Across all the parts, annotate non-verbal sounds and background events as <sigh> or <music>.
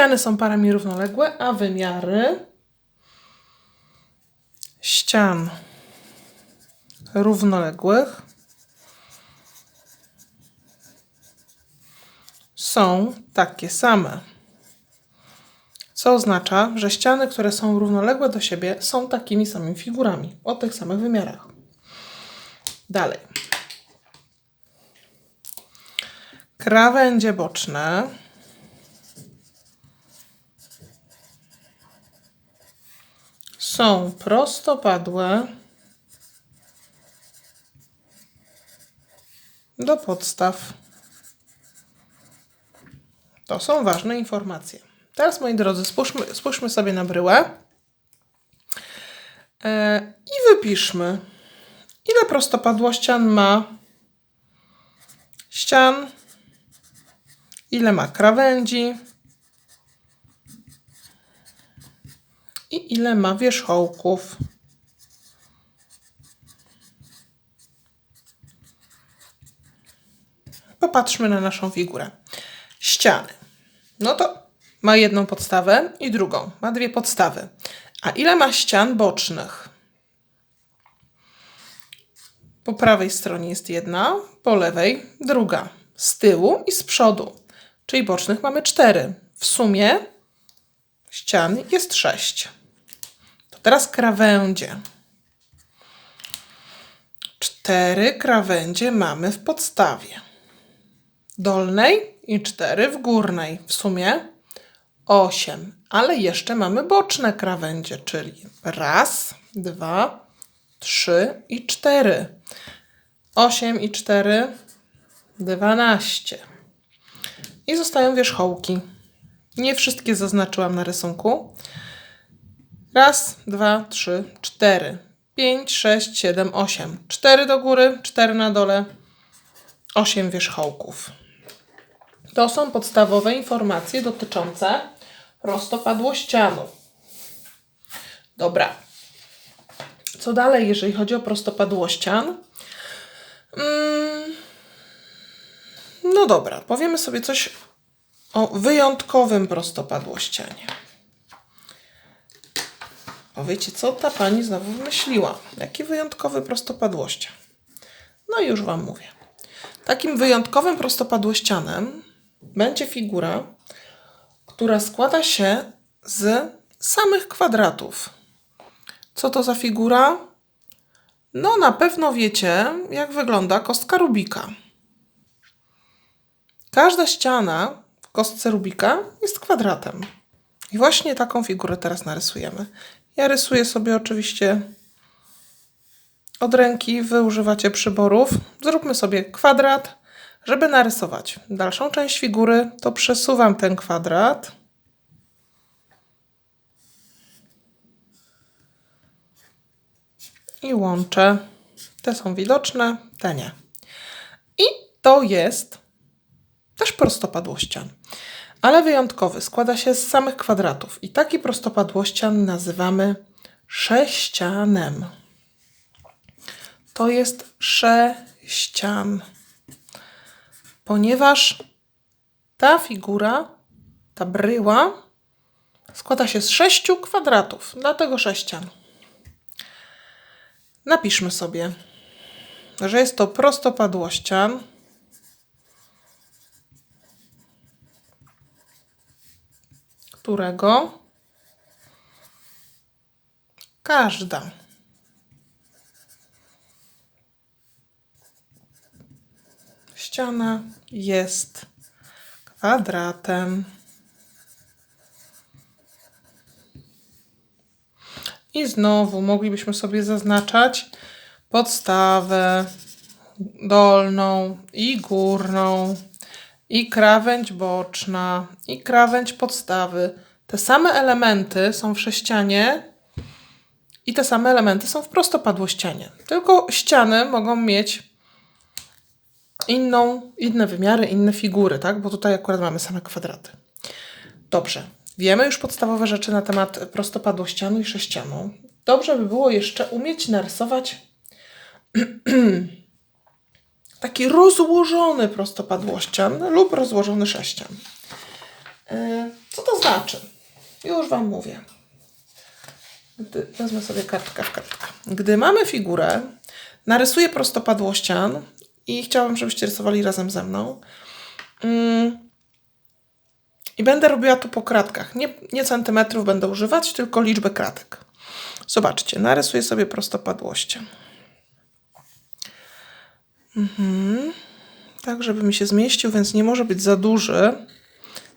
Ściany są parami równoległe, a wymiary ścian równoległych są takie same. Co oznacza, że ściany, które są równoległe do siebie, są takimi samymi figurami o tych samych wymiarach. Dalej. Krawędzie boczne są prostopadłe do podstaw. To są ważne informacje. Teraz, moi drodzy, spójrzmy, spójrzmy sobie na bryłę e, i wypiszmy, ile prostopadłościan ma ścian, ile ma krawędzi i ile ma wierzchołków. Popatrzmy na naszą figurę. Ściany. No to ma jedną podstawę i drugą. Ma dwie podstawy. A ile ma ścian bocznych? Po prawej stronie jest jedna, po lewej druga. Z tyłu i z przodu. Czyli bocznych mamy cztery. W sumie ścian jest sześć. Teraz krawędzie. Cztery krawędzie mamy w podstawie dolnej i cztery w górnej. W sumie 8. Ale jeszcze mamy boczne krawędzie, czyli raz, dwa, trzy i cztery. 8 i 4, 12. I zostają wierzchołki. Nie wszystkie zaznaczyłam na rysunku. Raz, dwa, trzy, cztery, pięć, sześć, siedem, osiem. Cztery do góry, cztery na dole, osiem wierzchołków. To są podstawowe informacje dotyczące prostopadłościanu. Dobra. Co dalej, jeżeli chodzi o prostopadłościan? Mm, no dobra, powiemy sobie coś o wyjątkowym prostopadłościanie. Powiecie, co ta pani znowu wymyśliła? Jaki wyjątkowy prostopadłościan? No już wam mówię. Takim wyjątkowym prostopadłościanem będzie figura, która składa się z samych kwadratów. Co to za figura? No, na pewno wiecie, jak wygląda kostka Rubika. Każda ściana w kostce Rubika jest kwadratem. I właśnie taką figurę teraz narysujemy. Ja rysuję sobie oczywiście od ręki, wy używacie przyborów. Zróbmy sobie kwadrat żeby narysować dalszą część figury, to przesuwam ten kwadrat. I łączę. Te są widoczne, te nie. I to jest też prostopadłościan, ale wyjątkowy. Składa się z samych kwadratów. I taki prostopadłościan nazywamy sześcianem. To jest sześcian ponieważ ta figura, ta bryła składa się z sześciu kwadratów, dlatego sześcian. Napiszmy sobie, że jest to prostopadłościan. Którego każda ściana jest kwadratem. I znowu moglibyśmy sobie zaznaczać podstawę dolną i górną, i krawędź boczna, i krawędź podstawy. Te same elementy są w sześcianie i te same elementy są w prostopadłościanie. Tylko ściany mogą mieć inną, inne wymiary, inne figury, tak? Bo tutaj akurat mamy same kwadraty. Dobrze. Wiemy już podstawowe rzeczy na temat prostopadłościanu i sześcianu. Dobrze by było jeszcze umieć narysować <clears throat> taki rozłożony prostopadłościan lub rozłożony sześcian. E, Co to znaczy? Już Wam mówię. Gdy, wezmę sobie kartkę w kartkę. Gdy mamy figurę, narysuję prostopadłościan i chciałabym, żebyście rysowali razem ze mną. Mm. I będę robiła to po kratkach. Nie, nie centymetrów będę używać, tylko liczbę kratek. Zobaczcie, narysuję sobie prostopadłościan. Mhm. Tak, żeby mi się zmieścił, więc nie może być za duży.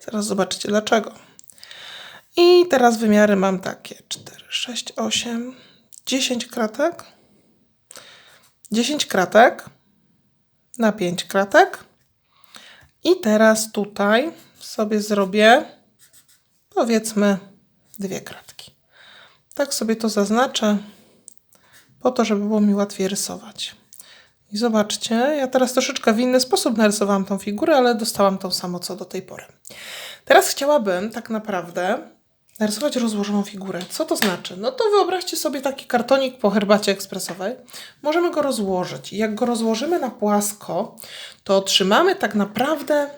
Zaraz zobaczycie dlaczego. I teraz wymiary mam takie: 4, 6, 8, 10 kratek. 10 kratek na 5 kratek. I teraz tutaj sobie zrobię powiedzmy dwie kratki. Tak sobie to zaznaczę, po to, żeby było mi łatwiej rysować. I zobaczcie, ja teraz troszeczkę w inny sposób narysowałam tą figurę, ale dostałam tą samo co do tej pory. Teraz chciałabym tak naprawdę narysować rozłożoną figurę. Co to znaczy? No to wyobraźcie sobie taki kartonik po herbacie ekspresowej. Możemy go rozłożyć. Jak go rozłożymy na płasko, to otrzymamy tak naprawdę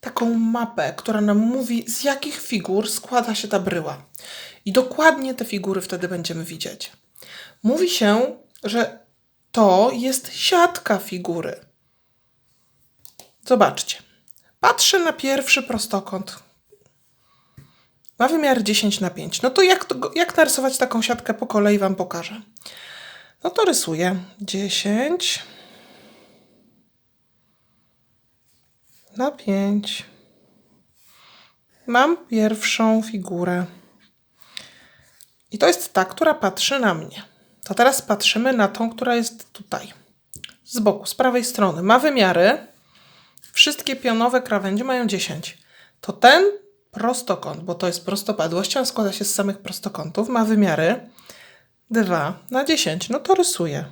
taką mapę, która nam mówi, z jakich figur składa się ta bryła. I dokładnie te figury wtedy będziemy widzieć. Mówi się, że to jest siatka figury. Zobaczcie. Patrzę na pierwszy prostokąt. Ma wymiar 10 na 5. No to jak, jak narysować taką siatkę po kolei Wam pokażę. No to rysuję 10 na 5. Mam pierwszą figurę. I to jest ta, która patrzy na mnie. To teraz patrzymy na tą, która jest tutaj. Z boku, z prawej strony. Ma wymiary. Wszystkie pionowe krawędzie mają 10. To ten prostokąt, bo to jest prostopadłość, on składa się z samych prostokątów, ma wymiary 2 na 10. No to rysuję.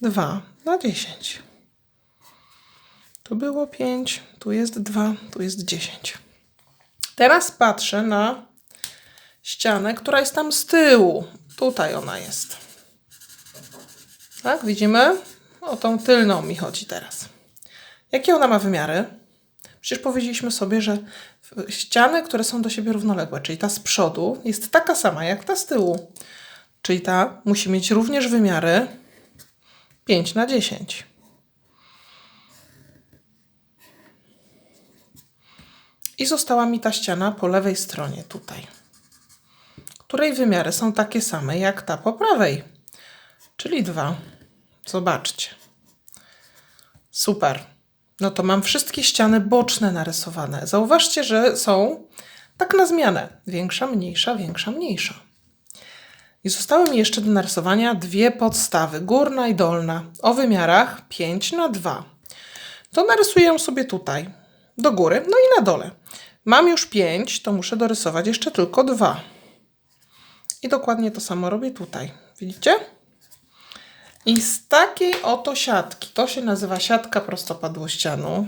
2 na 10. Tu było 5, tu jest 2, tu jest 10. Teraz patrzę na ścianę, która jest tam z tyłu. Tutaj ona jest. Tak, widzimy? O tą tylną mi chodzi teraz. Jakie ona ma wymiary? Przecież powiedzieliśmy sobie, że ściany, które są do siebie równoległe, czyli ta z przodu, jest taka sama jak ta z tyłu. Czyli ta musi mieć również wymiary 5 na 10. I została mi ta ściana po lewej stronie tutaj, której wymiary są takie same jak ta po prawej, czyli 2. Zobaczcie. Super. No to mam wszystkie ściany boczne narysowane. Zauważcie, że są tak na zmianę. Większa, mniejsza, większa, mniejsza. I zostały mi jeszcze do narysowania dwie podstawy, górna i dolna, o wymiarach 5 na 2. To narysuję sobie tutaj, do góry, no i na dole. Mam już 5, to muszę dorysować jeszcze tylko 2. I dokładnie to samo robię tutaj. Widzicie? I z takiej oto siatki, to się nazywa siatka prostopadłościanu.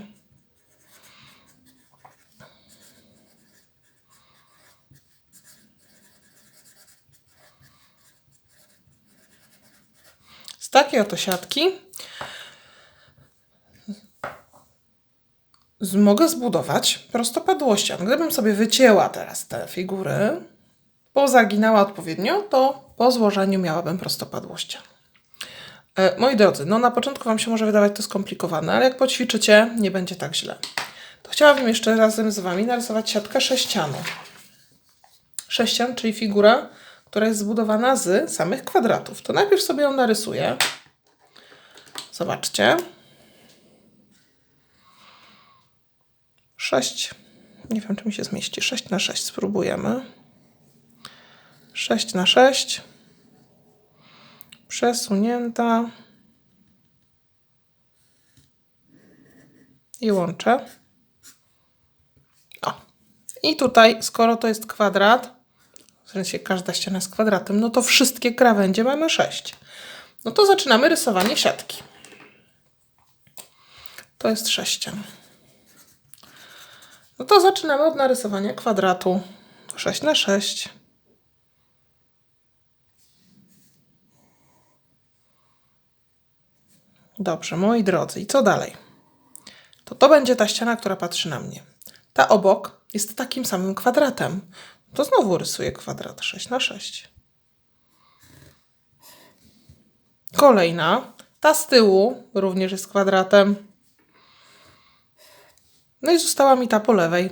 Z takiej oto siatki mogę zbudować prostopadłościan. Gdybym sobie wycięła teraz te figury, pozaginała odpowiednio, to po złożeniu miałabym prostopadłościan. E, Moi drodzy, no na początku Wam się może wydawać to skomplikowane, ale jak poćwiczycie, nie będzie tak źle. To chciałabym jeszcze razem z Wami narysować siatkę sześcianu. Sześcian, czyli figura, która jest zbudowana z samych kwadratów. To najpierw sobie ją narysuję. Zobaczcie. 6. Nie wiem, czy mi się zmieści. 6 na 6 spróbujemy. 6 na 6 przesunięta i łączę. O. I tutaj, skoro to jest kwadrat, w sensie każda ściana jest kwadratem, no to wszystkie krawędzie mamy 6. No to zaczynamy rysowanie siatki. To jest sześcian. No to zaczynamy od narysowania kwadratu 6 na 6. Dobrze, moi drodzy, i co dalej? To to będzie ta ściana, która patrzy na mnie. Ta obok jest takim samym kwadratem. To znowu rysuję kwadrat 6 na 6. Kolejna, ta z tyłu również jest kwadratem. No i została mi ta po lewej.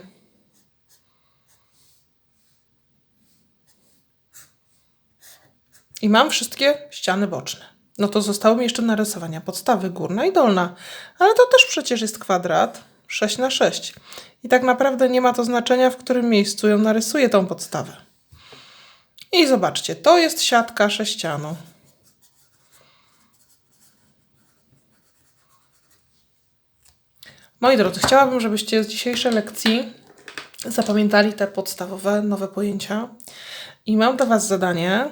I mam wszystkie ściany boczne. No to zostało mi jeszcze narysowania podstawy górna i dolna. Ale to też przecież jest kwadrat 6 na 6. I tak naprawdę nie ma to znaczenia, w którym miejscu ją narysuję tą podstawę. I zobaczcie, to jest siatka sześcianu. Moi drodzy, chciałabym, żebyście z dzisiejszej lekcji zapamiętali te podstawowe, nowe pojęcia. I mam dla Was zadanie,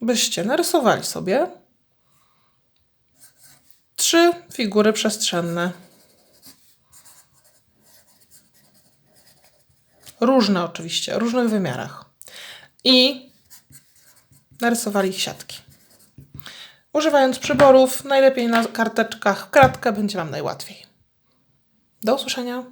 byście narysowali sobie trzy figury przestrzenne. Różne oczywiście, o różnych wymiarach. I narysowali ich siatki. Używając przyborów, najlepiej na karteczkach, kratkę będzie Wam najłatwiej. Do usłyszenia.